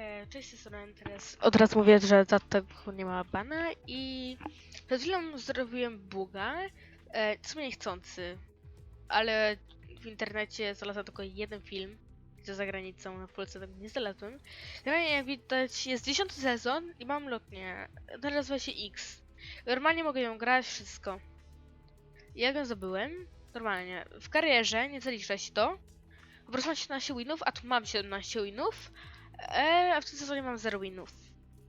E, Cześć, jestem teraz. Od razu mówię, że za tego nie ma bana i przed chwilą zrobiłem buga, e, w sumie niechcący, ale w internecie znalazłem tylko jeden film, gdzie za granicą, na Polsce tego nie znalazłem. Generalnie jak widać jest dziesiąty sezon i mam lotnię, nazywa się X. Normalnie mogę ją grać, wszystko. Jak ją zdobyłem? Normalnie, w karierze nie zalicza się to, po prostu mam 17 winów, a tu mam 17 winów, e, a w tym sezonie mam 0 winów.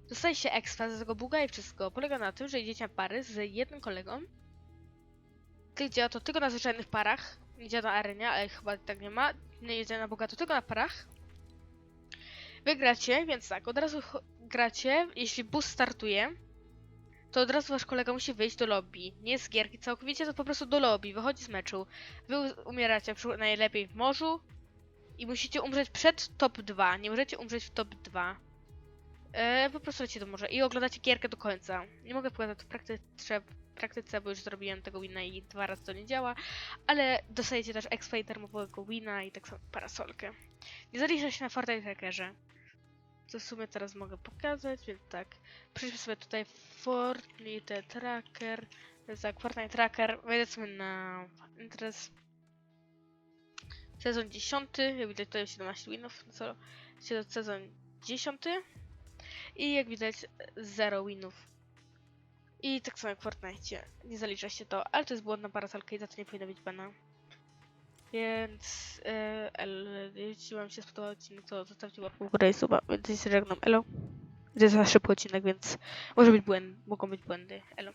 Dostaje się expa za tego buga i wszystko. Polega na tym, że idziecie na pary z jednym kolegą. Działa to tylko na zwyczajnych parach. Nie działa na arenie, ale chyba tak nie ma. Nie jedzie na bogato, tylko na parach. Wygracie, więc tak, od razu gracie. Jeśli bus startuje, to od razu wasz kolega musi wyjść do lobby. Nie z gierki całkowicie, to po prostu do lobby. Wychodzi z meczu. Wy umieracie najlepiej w morzu, i musicie umrzeć przed top 2. Nie możecie umrzeć w top 2. E, po prostu lecicie do morza i oglądacie gierkę do końca. Nie mogę pokazać w praktyce, praktyce, bo już zrobiłem tego wina i dwa razy to nie działa, ale dostajecie też expa i termowego wina i tak samo parasolkę. Nie zalicza się na Fortnite Trackerze. Co w sumie teraz mogę pokazać, więc tak. Przejdźmy sobie tutaj Fortnite Tracker. Tak, Fortnite Tracker. Wejdę sobie na interes. Sezon 10, jak widać tutaj 17 winów, no co sezon 10 i jak widać 0 winów. I tak samo jak w Fortnite, nie zalicza się to, ale to jest błądna parasolka i za to nie powinno być bana. Więc, el, jeśli wam się spodobał odcinek, to zostawcie łapkę w górę i suba, więc się żegnam, elo. To jest za szybki odcinek, więc może być błęd, mogą być błędy, elo.